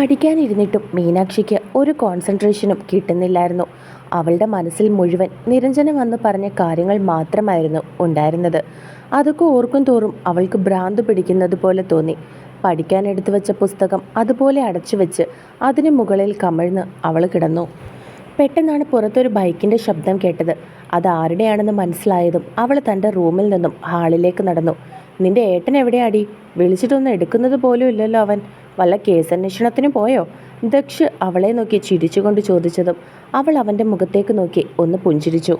പഠിക്കാനിരുന്നിട്ടും മീനാക്ഷിക്ക് ഒരു കോൺസെൻട്രേഷനും കിട്ടുന്നില്ലായിരുന്നു. അവളുടെ മനസ്സിൽ മുഴുവൻ നിരഞ്ജന വന്ന് പറഞ്ഞ കാര്യങ്ങൾ മാത്രമായിരുന്നു ഉണ്ടായിരുന്നത്. അതൊക്കെ ഓർക്കും തോറും അവൾക്ക് ഭ്രാന്ത് പിടിക്കുന്നത് പോലെ തോന്നി. പഠിക്കാൻ എടുത്തു വെച്ച പുസ്തകം അതുപോലെ അടച്ചു വെച്ച് അതിന് മുകളിൽ കമിഴ്ന്ന് അവൾ കിടന്നു. പെട്ടെന്നാണ് പുറത്തൊരു ബൈക്കിന്റെ ശബ്ദം കേട്ടത്. അത് ആരുടെയാണെന്ന് മനസ്സിലായതും അവൾ തന്റെ റൂമിൽ നിന്നും ഹാളിലേക്ക് നടന്നു. നിന്റെ ഏട്ടൻ എവിടെയാടി? വിളിച്ചിട്ടൊന്നും എടുക്കുന്നത് പോലും ഇല്ലല്ലോ അവൻ. വല്ല കേസന്വേഷണത്തിന് പോയോ? ദക്ഷ് അവളെ നോക്കി ചിരിച്ചുകൊണ്ട് ചോദിച്ചതും അവൾ അവന്റെ മുഖത്തേക്ക് നോക്കി ഒന്ന് പുഞ്ചിരിച്ചു.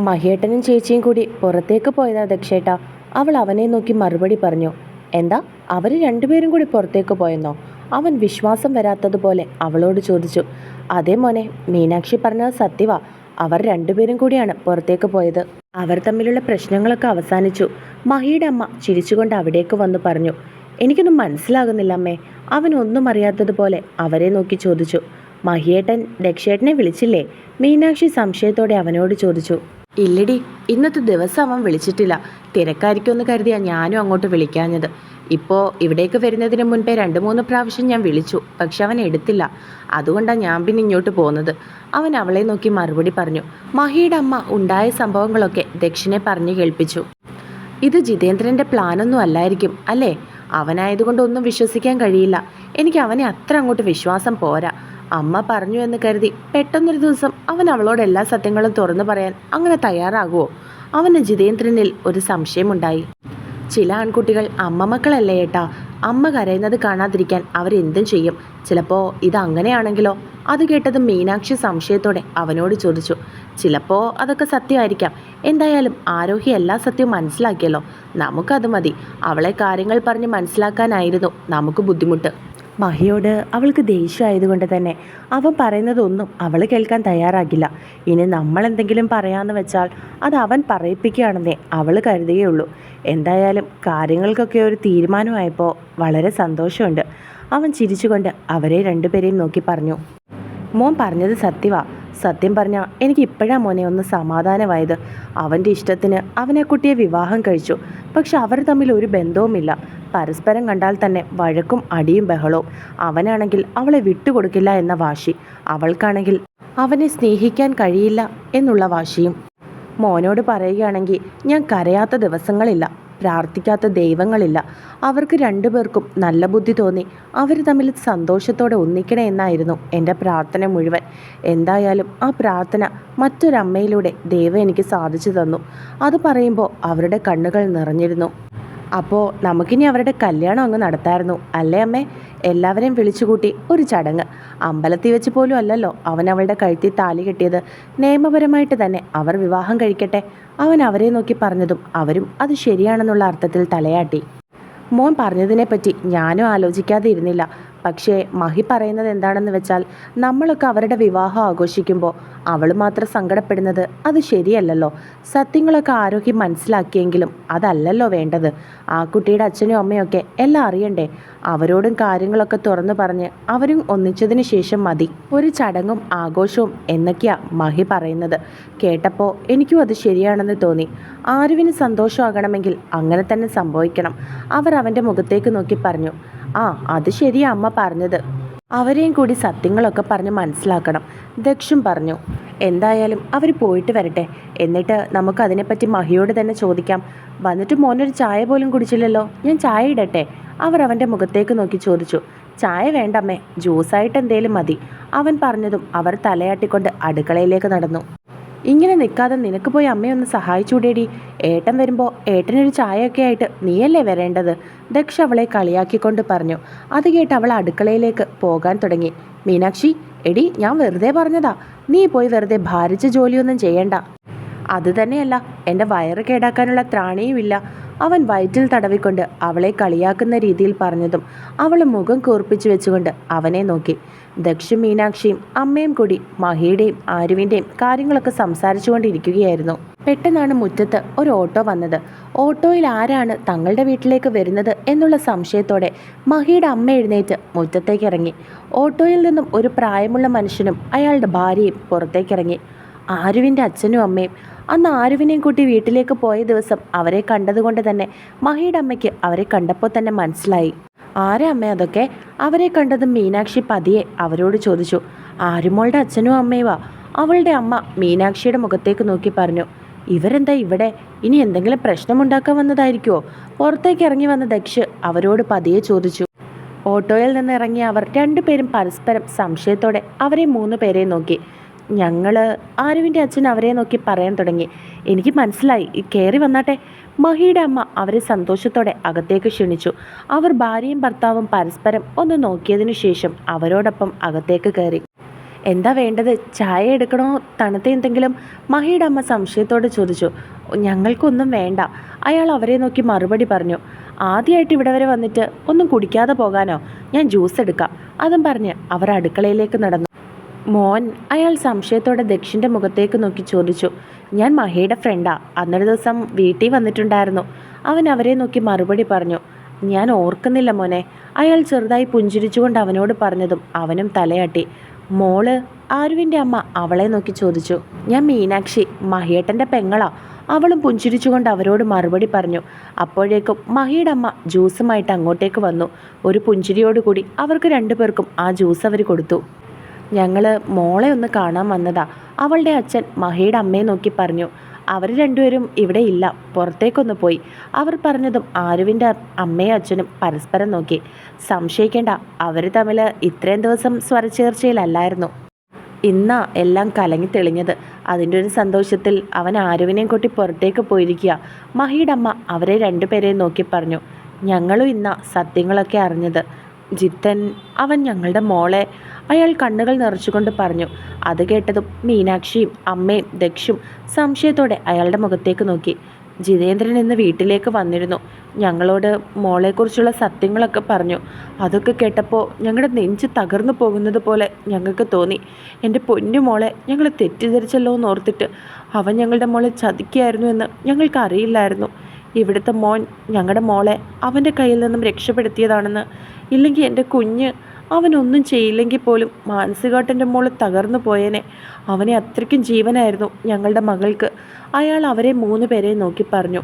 മഹിയേട്ടനും ചേച്ചിയും കൂടി പുറത്തേക്ക് പോയതാ ദക്ഷേട്ടാ. അവൾ അവനെ നോക്കി മറുപടി പറഞ്ഞു എന്താ? അവർ രണ്ടുപേരും കൂടി പുറത്തേക്ക് പോയെന്നോ? അവൻ വിശ്വാസം വരാത്തതുപോലെ അവളോട് ചോദിച്ചു അതേ മോനെ മീനാക്ഷി പറഞ്ഞത് സത്യവാ. അവർ രണ്ടുപേരും കൂടിയാണ് പുറത്തേക്ക് പോയത്. അവർ തമ്മിലുള്ള പ്രശ്നങ്ങളൊക്കെ അവസാനിച്ചു. മഹിയുടെ അമ്മ ചിരിച്ചുകൊണ്ട് അവിടേക്ക് വന്നു പറഞ്ഞു എനിക്കൊന്നും മനസ്സിലാകുന്നില്ല അമ്മേ. അവൻ ഒന്നും അറിയാത്തതുപോലെ അവരെ നോക്കി ചോദിച്ചു. മഹിയേട്ടൻ ദക്ഷേട്ടനെ വിളിച്ചില്ലേ? മീനാക്ഷി സംശയത്തോടെ അവനോട് ചോദിച്ചു. ഇല്ലടി ഇന്നത്തെ ദിവസം അവൻ വിളിച്ചിട്ടില്ല. തിരക്കായിരിക്കുമെന്ന് കരുതിയാ ഞാനും അങ്ങോട്ട് വിളിക്കാഞ്ഞത്. ഇപ്പോൾ ഇവിടേക്ക് വരുന്നതിന് മുൻപേ രണ്ട് മൂന്ന് പ്രാവശ്യം ഞാൻ വിളിച്ചു പക്ഷെ അവൻ എടുത്തില്ല. അതുകൊണ്ടാണ് ഞാൻ പിന്നെ ഇങ്ങോട്ട് പോകുന്നത് അവൻ അവളെ നോക്കി മറുപടി പറഞ്ഞു. മഹിയുടെ അമ്മ ഉണ്ടായ സംഭവങ്ങളൊക്കെ ദക്ഷിണെ പറഞ്ഞു കേൾപ്പിച്ചു. ഇത് ജിതേന്ദ്രന്റെ പ്ലാനൊന്നും അല്ലായിരിക്കും അല്ലേ? അവനായതുകൊണ്ട് ഒന്നും വിശ്വസിക്കാൻ കഴിയില്ല. എനിക്ക് അവനെ അത്ര അങ്ങോട്ട് വിശ്വാസം പോരാ. അമ്മ പറഞ്ഞു എന്ന് കരുതി പെട്ടെന്നൊരു ദിവസം അവൻ അവളോട് എല്ലാ സത്യങ്ങളും തുറന്നു പറയാൻ അങ്ങനെ തയ്യാറാകുമോ അവന് ജിതേന്ദ്രനിൽ ഒരു സംശയമുണ്ടായി. ചില ആൺകുട്ടികൾ അമ്മമക്കളല്ലേ ഏട്ടാ? അമ്മ കരയുന്നത് കാണാതിരിക്കാൻ അവരെന്തും ചെയ്യും. ചിലപ്പോൾ ഇത് അങ്ങനെയാണെങ്കിലോ? അത് കേട്ടത് മീനാക്ഷി സംശയത്തോടെ അവനോട് ചോദിച്ചു. ചിലപ്പോൾ അതൊക്കെ സത്യമായിരിക്കാം. എന്തായാലും ആരോഹി എല്ലാ സത്യവും മനസ്സിലാക്കിയല്ലോ. നമുക്കത് മതി. അവളെ കാര്യങ്ങൾ പറഞ്ഞ് മനസ്സിലാക്കാനായിരുന്നു നമുക്ക് ബുദ്ധിമുട്ട്. മഹിയോട് അവൾക്ക് ദേഷ്യമായതുകൊണ്ട് തന്നെ അവൻ പറയുന്നതൊന്നും അവൾ കേൾക്കാൻ തയ്യാറാകില്ല. ഇനി നമ്മൾ എന്തെങ്കിലും പറയാമെന്ന് വെച്ചാൽ അത് അവൻ പറയിപ്പിക്കുകയാണെന്നേ അവൾ കരുതുകയുള്ളൂ. എന്തായാലും കാര്യങ്ങൾക്കൊക്കെ ഒരു തീരുമാനമായപ്പോൾ വളരെ സന്തോഷമുണ്ട്. അവൻ ചിരിച്ചുകൊണ്ട് അവരെ രണ്ടുപേരെയും നോക്കി പറഞ്ഞു. മോൻ പറഞ്ഞത് സത്യവാ. സത്യം പറഞ്ഞാൽ എനിക്ക് ഇപ്പോഴാ മോനെ ഒന്ന് സമാധാനമായത്. അവന്റെ ഇഷ്ടത്തിന് അവനെ കുട്ടിയെ വിവാഹം കഴിച്ചു. പക്ഷെ അവർ തമ്മിൽ ഒരു ബന്ധവുമില്ല. പരസ്പരം കണ്ടാൽ തന്നെ വഴക്കും അടിയും ബഹളവും. അവനാണെങ്കിൽ അവളെ വിട്ടുകൊടുക്കില്ല എന്ന വാശി. അവൾക്കാണെങ്കിൽ അവനെ സ്നേഹിക്കാൻ കഴിയില്ല എന്നുള്ള വാശിയും. മോനോട് പറയുകയാണെങ്കിൽ ഞാൻ കരയാത്ത ദിവസങ്ങളില്ല. പ്രാർത്ഥിക്കാത്ത ദൈവങ്ങളില്ല. അവർക്ക് രണ്ടുപേർക്കും നല്ല ബുദ്ധി തോന്നി. അവർ തമ്മിൽ സന്തോഷത്തോടെ ഒന്നിക്കണേ എന്നായിരുന്നു എന്റെ പ്രാർത്ഥന മുഴുവൻ. എന്തായാലും ആ പ്രാർത്ഥന മറ്റൊരമ്മയിലൂടെ ദൈവം എനിക്ക് സാധിച്ചു തന്നു. അത് പറയുമ്പോൾ അവരുടെ കണ്ണുകൾ നിറഞ്ഞിരുന്നു. അപ്പോൾ നമുക്കിനി അവരുടെ കല്യാണം അങ്ങ് നടത്തായിരുന്നു. അല്ലേ അമ്മേ? എല്ലാവരെയും വിളിച്ചുകൂട്ടി ഒരു ചടങ്ങ്. അമ്പലത്തിൽ വെച്ച് പോലും അല്ലല്ലോ അവൻ അവളുടെ കഴുത്തിൽ താലി കെട്ടിയത്. നിയമപരമായിട്ട് തന്നെ അവർ വിവാഹം കഴിക്കട്ടെ. അവൻ അവരെ നോക്കി പറഞ്ഞതും അവരും അത് ശരിയാണെന്നുള്ള അർത്ഥത്തിൽ തലയാട്ടി. മോൻ പറഞ്ഞതിനെപ്പറ്റി ഞാനും ആലോചിക്കാതെ ഇരുന്നില്ല പക്ഷേ മഹി പറയുന്നത് എന്താണെന്ന് വെച്ചാൽ നമ്മളൊക്കെ അവരുടെ വിവാഹം ആഘോഷിക്കുമ്പോൾ അവൾ മാത്രം സങ്കടപ്പെടുന്നത് അത് ശരിയല്ലല്ലോ. സത്യങ്ങളൊക്കെ ആരോഗ്യം മനസ്സിലാക്കിയെങ്കിലും അതല്ലല്ലോ വേണ്ടത്. ആ കുട്ടിയുടെ അച്ഛനും അമ്മയൊക്കെ എല്ലാം അറിയണ്ടേ? അവരോടും കാര്യങ്ങളൊക്കെ തുറന്നു പറഞ്ഞ് അവരും ഒന്നിച്ചതിന് ശേഷം മതി. ഒരു ചടങ്ങും ആഘോഷവും എന്നൊക്കെയാ മഹി പറയുന്നത്. കേട്ടപ്പോൾ എനിക്കും അത് ശരിയാണെന്ന് തോന്നി. ആരുവിന് സന്തോഷമാകണമെങ്കിൽ അങ്ങനെ തന്നെ സംഭവിക്കണം. അവർ അവന്റെ മുഖത്തേക്ക് നോക്കി പറഞ്ഞു. ആ അത് ശരിയാ അമ്മ പറഞ്ഞത്. അവരെയും കൂടി സത്യങ്ങളൊക്കെ പറഞ്ഞ് മനസ്സിലാക്കണം. ദക്ഷും പറഞ്ഞു എന്തായാലും അവർ പോയിട്ട് വരട്ടെ. എന്നിട്ട് നമുക്ക് അതിനെപ്പറ്റി മഹിയോട് തന്നെ ചോദിക്കാം. വന്നിട്ട് മോനൊരു ചായ പോലും കുടിച്ചില്ലല്ലോ. ഞാൻ ചായ ഇടട്ടെ. അവർ അവന്റെ മുഖത്തേക്ക് നോക്കി ചോദിച്ചു ചായ വേണ്ടമ്മേ ജ്യൂസായിട്ട് എന്തേലും മതി. അവൻ പറഞ്ഞതും അവർ തലയാട്ടിക്കൊണ്ട് അടുക്കളയിലേക്ക് നടന്നു. ഇങ്ങനെ നിൽക്കാതെ നിനക്ക് പോയി അമ്മയൊന്ന് സഹായിച്ചുകൂടേടി ഏട്ടൻ വരുമ്പോൾ ഏട്ടനൊരു ചായയൊക്കെ ആയിട്ട് നീയല്ലേ വരേണ്ടത്? ദക്ഷ അവളെ കളിയാക്കിക്കൊണ്ട് പറഞ്ഞു. അത് കേട്ട് അവൾ അടുക്കളയിലേക്ക് പോകാൻ തുടങ്ങി. മീനാക്ഷി എടി ഞാൻ വെറുതെ പറഞ്ഞതാ. നീ പോയി വെറുതെ ഭാരിച്ച ജോലിയൊന്നും ചെയ്യണ്ട. അത് തന്നെയല്ല എന്റെ വയറ് കേടാക്കാനുള്ള ത്രാണിയുമില്ല. അവൻ വയറ്റിൽ തടവിക്കൊണ്ട് അവളെ കളിയാക്കുന്ന രീതിയിൽ പറഞ്ഞതും അവൾ മുഖം കൂർപ്പിച്ചു വെച്ചുകൊണ്ട് അവനെ നോക്കി. ദക്ഷും മീനാക്ഷിയും അമ്മയും കൂടി മഹിയുടെയും ആരുവിന്റെയും കാര്യങ്ങളൊക്കെ സംസാരിച്ചുകൊണ്ടിരിക്കുകയായിരുന്നു. പെട്ടെന്നാണ് മുറ്റത്ത് ഒരു ഓട്ടോ വന്നത്. ഓട്ടോയിൽ ആരാണ് തങ്ങളുടെ വീട്ടിലേക്ക് വരുന്നത് എന്നുള്ള സംശയത്തോടെ മഹിയുടെ അമ്മ എഴുന്നേറ്റ് മുറ്റത്തേക്ക് ഇറങ്ങി ഓട്ടോയിൽ നിന്നും ഒരു പ്രായമുള്ള മനുഷ്യനും അയാളുടെ ഭാര്യയും പുറത്തേക്കിറങ്ങി. ആരുവിന്റെ അച്ഛനും അമ്മയും. അന്ന് ആരുവിനെയും കൂട്ടി വീട്ടിലേക്ക് പോയ ദിവസം അവരെ കണ്ടതുകൊണ്ട് തന്നെ മഹിയുടെ അമ്മയ്ക്ക് അവരെ കണ്ടപ്പോൾ തന്നെ മനസ്സിലായി. ആരാ അമ്മ അതൊക്കെ? അവരെ കണ്ടതും മീനാക്ഷി പതിയെ അവരോട് ചോദിച്ചു. ആരുമോളുടെ അച്ഛനും അമ്മയുവാ അവളുടെ അമ്മ മീനാക്ഷിയുടെ മുഖത്തേക്ക് നോക്കി പറഞ്ഞു. ഇവരെന്താ ഇവിടെ? ഇനി എന്തെങ്കിലും പ്രശ്നമുണ്ടാക്കാൻ വന്നതായിരിക്കുമോ പുറത്തേക്ക് ഇറങ്ങി വന്ന ദക്ഷ് അവരോട് പതിയെ ചോദിച്ചു. ഓട്ടോയിൽ നിന്ന് ഇറങ്ങിയ അവർ രണ്ടുപേരും പരസ്പരം സംശയത്തോടെ അവരെ മൂന്ന് പേരെ നോക്കി. ഞങ്ങൾ ആരുവിന്റെ അച്ഛൻ അവരെ നോക്കി പറയാൻ തുടങ്ങി. എനിക്ക് മനസ്സിലായി. കയറി വന്നാട്ടെ. മഹിയുടെ അമ്മ അവരെ സന്തോഷത്തോടെ അകത്തേക്ക് ക്ഷണിച്ചു. അവർ ഭാര്യയും ഭർത്താവും പരസ്പരം ഒന്ന് നോക്കിയതിനു ശേഷം അവരോടൊപ്പം അകത്തേക്ക് കയറി. എന്താ വേണ്ടത്? ചായ എടുക്കണോ? തണുത്ത എന്തെങ്കിലും? മഹിയുടെ അമ്മ സംശയത്തോടെ ചോദിച്ചു. ഞങ്ങൾക്കൊന്നും വേണ്ട. അയാൾ അവരെ നോക്കി മറുപടി പറഞ്ഞു. ആദ്യമായിട്ട് ഇവിടെ വരെ വന്നിട്ട് ഒന്നും കുടിക്കാതെ പോകാനോ? ഞാൻ ജ്യൂസ് എടുക്കാം. അതും പറഞ്ഞ് അവർ അടുക്കളയിലേക്ക് നടന്നു. മോൻ അയാൾ സംശയത്തോടെ ദക്ഷിന്റെ മുഖത്തേക്ക് നോക്കി ചോദിച്ചു ഞാൻ മഹിയുടെ ഫ്രണ്ടാ അന്നൊരു ദിവസം വീട്ടിൽ വന്നിട്ടുണ്ടായിരുന്നു. അവൻ അവരെ നോക്കി മറുപടി പറഞ്ഞു ഞാൻ ഓർക്കുന്നില്ല മോനെ. അയാൾ ചെറുതായി പുഞ്ചിരിച്ചുകൊണ്ട് അവനോട് പറഞ്ഞതും അവനും തലയാട്ടി. മോൾ ആരുവിന്റെ അമ്മ അവളെ നോക്കി ചോദിച്ചു ഞാൻ മീനാക്ഷി. മഹിയേട്ടന്റെ പെങ്ങളാ. അവളും പുഞ്ചിരിച്ചുകൊണ്ട് അവരോട് മറുപടി പറഞ്ഞു. അപ്പോഴേക്കും മഹിയുടെ അമ്മ ജ്യൂസുമായിട്ട് അങ്ങോട്ടേക്ക് വന്നു. ഒരു പുഞ്ചിരിയോടുകൂടി അവർക്ക് രണ്ടുപേർക്കും ആ ജ്യൂസ് അവർ കൊടുത്തു. ഞങ്ങൾ മോളെ ഒന്ന് കാണാൻ വന്നതാ. അവളുടെ അച്ഛൻ മഹിയുടെ അമ്മയെ നോക്കി പറഞ്ഞു അവർ രണ്ടുപേരും ഇവിടെ ഇല്ല പുറത്തേക്കൊന്ന് പോയി. അവർ പറഞ്ഞതും ആരുവിന്റെ അമ്മയും അച്ഛനും പരസ്പരം നോക്കി. സംശയിക്കേണ്ട അവർ തമ്മിൽ ഇത്രയും ദിവസം സ്വരച്ചേർച്ചയിലല്ലായിരുന്നു. ഇന്നാ എല്ലാം കലങ്ങി തെളിഞ്ഞത്. അതിന്റെ ഒരു സന്തോഷത്തിൽ അവൻ ആരുവിനെയും കൂട്ടി പുറത്തേക്ക് പോയിരിക്കുക. മഹിയുടെ അമ്മ അവരെ രണ്ടുപേരെയും നോക്കി പറഞ്ഞു ഞങ്ങളും ഇന്ന സത്യങ്ങളൊക്കെ അറിഞ്ഞത്. ജിത്തൻ അവൻ ഞങ്ങളുടെ മോളെ അയാൾ കണ്ണുകൾ നിറച്ചുകൊണ്ട് പറഞ്ഞു. അത് കേട്ടതും മീനാക്ഷിയും അമ്മയും ദക്ഷും സംശയത്തോടെ അയാളുടെ മുഖത്തേക്ക് നോക്കി. ജിതേന്ദ്രൻ ഇന്ന് വീട്ടിലേക്ക് വന്നിരുന്നു. ഞങ്ങളോട് മോളെക്കുറിച്ചുള്ള സത്യങ്ങളൊക്കെ പറഞ്ഞു. അതൊക്കെ കേട്ടപ്പോൾ ഞങ്ങളുടെ നെഞ്ച് തകർന്നു പോകുന്നത് പോലെ ഞങ്ങൾക്ക് തോന്നി. എന്റെ പൊന്നു മോളെ ഞങ്ങൾ തെറ്റിദ്ധരിച്ചല്ലോ എന്ന് ഓർത്തിട്ട് അവൻ ഞങ്ങളുടെ മോളെ ചതിക്കുകയായിരുന്നു എന്ന് ഞങ്ങൾക്ക് അറിയില്ലായിരുന്നു. ഇവിടുത്തെ മോൻ ഞങ്ങളുടെ മോളെ അവന്റെ കയ്യിൽ നിന്നും രക്ഷപ്പെടുത്തിയതാണെന്ന്. ഇല്ലെങ്കിൽ എന്റെ കുഞ്ഞ് അവനൊന്നും ചെയ്യില്ലെങ്കിൽ പോലും മാനസികമായിട്ടെന്റെ മോൾ തകർന്നു പോയേനെ. അവനെ അത്രയ്ക്കും ജീവനായിരുന്നു ഞങ്ങളുടെ മകൾക്ക്. അയാൾ അവരെ മൂന്ന് പേരെ നോക്കി പറഞ്ഞു.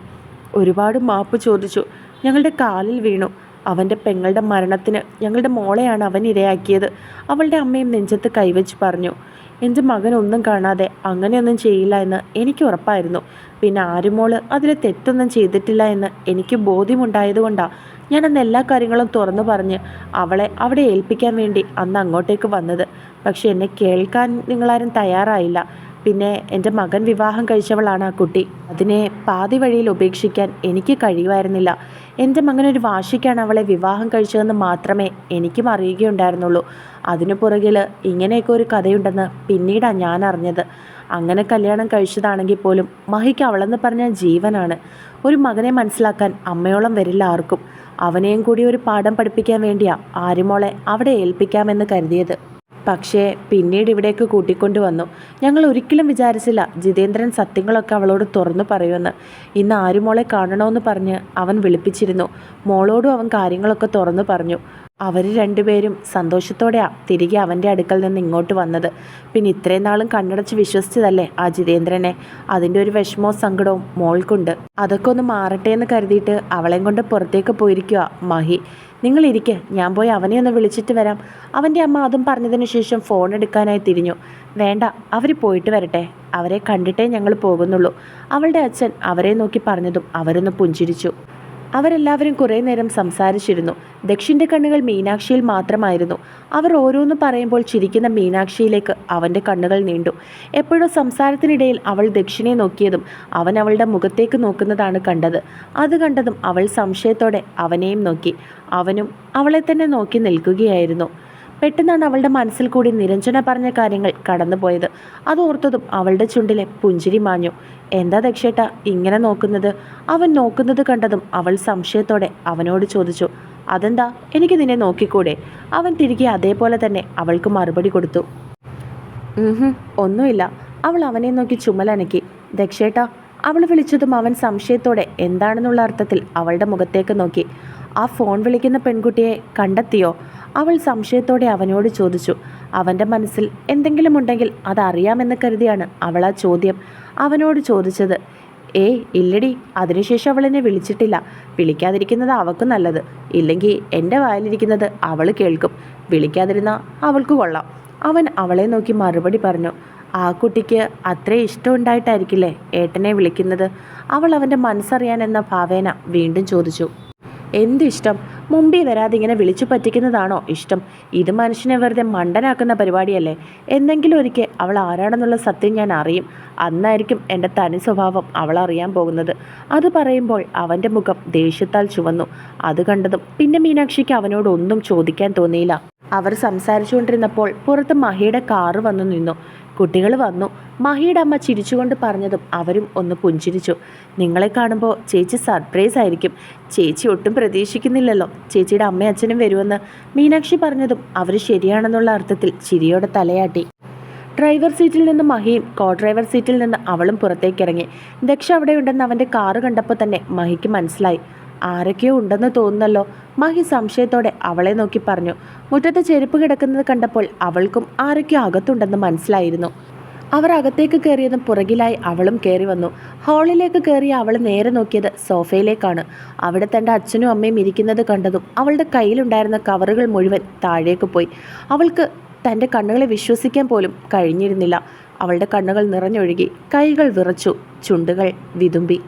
ഒരുപാട് മാപ്പ് ചോദിച്ചു. ഞങ്ങളുടെ കാലിൽ വീണു. അവന്റെ പെങ്ങളുടെ മരണത്തിന് ഞങ്ങളുടെ മോളെയാണ് അവൻ ഇരയാക്കിയത്. അവളുടെ അമ്മയും നെഞ്ചത്ത് കൈവച്ച് പറഞ്ഞു. എന്റെ മകനൊന്നും കാണാതെ അങ്ങനെയൊന്നും ചെയ്യില്ല എന്ന് എനിക്ക് ഉറപ്പായിരുന്നു. പിന്നെ ആരുമോൾ അതിൽ തെറ്റൊന്നും ചെയ്തിട്ടില്ല എന്ന് എനിക്ക് ബോധ്യമുണ്ടായതുകൊണ്ടാണ് ഞാൻ അന്ന് എല്ലാ കാര്യങ്ങളും തുറന്നു പറഞ്ഞ് അവളെ അവിടെ ഏൽപ്പിക്കാൻ വേണ്ടി അന്ന് അങ്ങോട്ടേക്ക് വന്നത്. പക്ഷെ എന്നെ കേൾക്കാൻ നിങ്ങളാരും തയ്യാറായില്ല. പിന്നെ എന്റെ മകൻ വിവാഹം കഴിച്ചവളാണ് ആ കുട്ടി. അതിനെ പാതി വഴിയിൽ ഉപേക്ഷിക്കാൻ എനിക്ക് കഴിയുമായിരുന്നില്ല. എന്റെ മകനൊരു വാശിക്കാണ് അവളെ വിവാഹം കഴിച്ചതെന്ന് മാത്രമേ എനിക്കും അറിയുകയുണ്ടായിരുന്നുള്ളൂ. അതിനു പുറകിൽ ഇങ്ങനെയൊക്കെ ഒരു കഥയുണ്ടെന്ന് പിന്നീടാണ് ഞാൻ അറിഞ്ഞത് അങ്ങനെ കല്യാണം കഴിച്ചതാണെങ്കിൽ പോലും മഹിക്ക് അവളെന്ന് പറഞ്ഞ ജീവനാണ്. ഒരു മകനെ മനസ്സിലാക്കാൻ അമ്മയോളം വരില്ല ആർക്കും. അവനെയും കൂടി ഒരു പാഠം പഠിപ്പിക്കാൻ വേണ്ടിയാ ആരുമോളെ അവിടെ ഏൽപ്പിക്കാമെന്ന് കരുതിയത്. പക്ഷേ പിന്നീട് ഇവിടേക്ക് കൂട്ടിക്കൊണ്ടു വന്നു. ഞങ്ങൾ ഒരിക്കലും വിചാരിച്ചില്ല ജിതേന്ദ്രൻ സത്യങ്ങളൊക്കെ അവളോട് തുറന്നു പറയുമെന്ന്. ഇന്ന് ആരുമോളെ കാണണമെന്ന് പറഞ്ഞ് അവൻ വിളിപ്പിച്ചിരുന്നു. മോളോടും അവൻ കാര്യങ്ങളൊക്കെ തുറന്നു പറഞ്ഞു. അവർ രണ്ടുപേരും സന്തോഷത്തോടെയാണ് തിരികെ അവന്റെ അടുക്കൽ നിന്ന് ഇങ്ങോട്ട് വന്നത്. പിന്നെ ഇത്രയും നാളും കണ്ണടച്ച് വിശ്വസിച്ചതല്ലേ ആ ജിതേന്ദ്രനെ? അതിന്റെ ഒരു വിഷമവും സങ്കടവും മോൾക്കുണ്ട്. അതൊക്കെ ഒന്ന് മാറട്ടെ എന്ന് കരുതിയിട്ട് അവളെയും കൊണ്ട് പുറത്തേക്ക് പോയിരിക്കുക മഹി. നിങ്ങൾ ഇരിക്കെ ഞാൻ പോയി അവനെ ഒന്ന് വിളിച്ചിട്ട് വരാം. അവന്റെ അമ്മ അതും പറഞ്ഞതിന് ശേഷം ഫോൺ എടുക്കാനായി തിരിഞ്ഞു. വേണ്ട അവർ പോയിട്ട് വരട്ടെ. അവരെ കണ്ടിട്ടേ ഞങ്ങൾ പോകുന്നുള്ളൂ. അവളുടെ അച്ഛൻ അവരെ നോക്കി പറഞ്ഞതും അവരൊന്ന് പുഞ്ചിരിച്ചു. അവരെല്ലാവരും കുറേ നേരം സംസാരിച്ചിരുന്നു. ദക്ഷിന്റെ കണ്ണുകൾ മീനാക്ഷിയിൽ മാത്രമായിരുന്നു. അവർ ഓരോന്ന് പറയുമ്പോൾ ചിരിക്കുന്ന മീനാക്ഷിയിലേക്ക് അവന്റെ കണ്ണുകൾ നീണ്ടു. എപ്പോഴോ സംസാരത്തിനിടയിൽ അവൾ ദക്ഷിണെ നോക്കിയതും അവൻ അവളുടെ മുഖത്തേക്ക് നോക്കുന്നതാണ് കണ്ടത്. അത് കണ്ടതും അവൾ സംശയത്തോടെ അവനെയും നോക്കി. അവനും അവളെ തന്നെ നോക്കി നിൽക്കുകയായിരുന്നു. പെട്ടെന്നാണ് അവളുടെ മനസ്സിൽ കൂടി നിരഞ്ജന പറഞ്ഞ കാര്യങ്ങൾ കടന്നുപോയത്. അതോർത്തതും അവളുടെ ചുണ്ടിലെ പുഞ്ചിരി മാഞ്ഞു. എന്താ ദക്ഷേട്ട ഇങ്ങനെ നോക്കുന്നത്? അവൻ നോക്കുന്നത് കണ്ടതും അവൾ സംശയത്തോടെ അവനോട് ചോദിച്ചു. അതെന്താ? എനിക്ക് നിന്നെ നോക്കിക്കൂടെ? അവൻ തിരികെ അതേപോലെ തന്നെ അവൾക്ക് മറുപടി കൊടുത്തു. ഒന്നുമില്ല. അവൾ അവനെ നോക്കി ചുമലനക്കി. ദക്ഷേട്ട അവൾ വിളിച്ചതും അവൻ സംശയത്തോടെ എന്താണെന്നുള്ള അർത്ഥത്തിൽ അവളുടെ മുഖത്തേക്ക് നോക്കി. ആ ഫോൺ വിളിക്കുന്ന പെൺകുട്ടിയെ കണ്ടെത്തിയോ? അവൾ സംശയത്തോടെ അവനോട് ചോദിച്ചു. അവന്റെ മനസ്സിൽ എന്തെങ്കിലും ഉണ്ടെങ്കിൽ അതറിയാമെന്ന് കരുതിയാണ് അവൾ ആ ചോദ്യം അവനോട് ചോദിച്ചത്. ഏയ് ഇല്ലടി. അതിനുശേഷം അവൾ എന്നെ വിളിച്ചിട്ടില്ല. വിളിക്കാതിരിക്കുന്നത് അവൾക്ക് നല്ലത്. ഇല്ലെങ്കിൽ എന്റെ വായിലിരിക്കുന്നത് അവൾ കേൾക്കും. വിളിക്കാതിരുന്ന അവൾക്ക് കൊള്ളാം. അവൻ അവളെ നോക്കി മറുപടി പറഞ്ഞു. ആ കുട്ടിക്ക് അത്ര ഇഷ്ടമുണ്ടായിട്ടായിരിക്കില്ലേ ഏട്ടനെ വിളിക്കുന്നത്? അവൾ അവന്റെ മനസ്സറിയാൻ എന്ന ഭാവേന വീണ്ടും ചോദിച്ചു. എന്തിഷ്ടം? മുമ്പിൽ വരാതെ ഇങ്ങനെ വിളിച്ചു പറ്റിക്കുന്നതാണോ ഇഷ്ടം? ഇത് മനുഷ്യനെ വെറുതെ മണ്ടനാക്കുന്ന പരിപാടിയല്ലേ? എന്തെങ്കിലും ഒരിക്കൽ അവൾ ആരാണെന്നുള്ള സത്യം ഞാൻ അറിയും. അന്നായിരിക്കും എന്റെ തനി സ്വഭാവം അവൾ അറിയാൻ പോകുന്നത്. അത് പറയുമ്പോൾ അവന്റെ മുഖം ദേഷ്യത്താൽ ചുവന്നു. അത് കണ്ടതും പിന്നെ മീനാക്ഷിക്ക് അവനോട് ഒന്നും ചോദിക്കാൻ തോന്നിയില്ല. അവർ സംസാരിച്ചുകൊണ്ടിരുന്നപ്പോൾ പുറത്ത് മഹിയുടെ കാറ് വന്നു നിന്നു. കുട്ടികൾ വന്നു. മഹിയുടെ അമ്മ ചിരിച്ചുകൊണ്ട് പറഞ്ഞതും അവരും ഒന്ന് പുഞ്ചിരിച്ചു. നിങ്ങളെ കാണുമ്പോൾ ചേച്ചി സർപ്രൈസ് ആയിരിക്കും. ചേച്ചി ഒട്ടും പ്രതീക്ഷിക്കുന്നില്ലല്ലോ. ചേച്ചിയുടെ അമ്മയും അച്ഛനും വരുമെന്ന് മീനാക്ഷി പറഞ്ഞതും അവർ ശരിയാണെന്നുള്ള അർത്ഥത്തിൽ ചിരിയോടെ തലയാട്ടി. ഡ്രൈവർ സീറ്റിൽ നിന്ന് മഹിയും കോ ഡ്രൈവർ സീറ്റിൽ നിന്ന് അവളും പുറത്തേക്കിറങ്ങി. ദക്ഷ അവിടെയുണ്ടെന്ന് അവന്റെ കാറ് കണ്ടപ്പോൾ തന്നെ മഹിക്ക് മനസ്സിലായി. ആരൊക്കെയോ ഉണ്ടെന്ന് തോന്നുന്നല്ലോ. മഹി സംശയത്തോടെ അവളെ നോക്കി പറഞ്ഞു. മുറ്റത്ത് ചെരുപ്പ് കിടക്കുന്നത് കണ്ടപ്പോൾ അവൾക്കും ആരൊക്കെയോ അകത്തുണ്ടെന്ന് മനസ്സിലായിരുന്നു. അവർ അകത്തേക്ക് കയറിയതും പുറകിലായി അവളും കയറി വന്നു. ഹാളിലേക്ക് കയറിയ അവൾ നേരെ നോക്കിയത് സോഫയിലേക്കാണ്. അവിടെ തന്റെ അച്ഛനും അമ്മയും ഇരിക്കുന്നത് കണ്ടതും അവളുടെ കയ്യിലുണ്ടായിരുന്ന കവറുകൾ മുഴുവൻ താഴേക്ക് പോയി. അവൾക്ക് തന്റെ കണ്ണുകളെ വിശ്വസിക്കാൻ പോലും കഴിഞ്ഞിരുന്നില്ല. അവളുടെ കണ്ണുകൾ നിറഞ്ഞൊഴുകി കൈകൾ വിറച്ചു ചുണ്ടുകൾ വിതുമ്പി.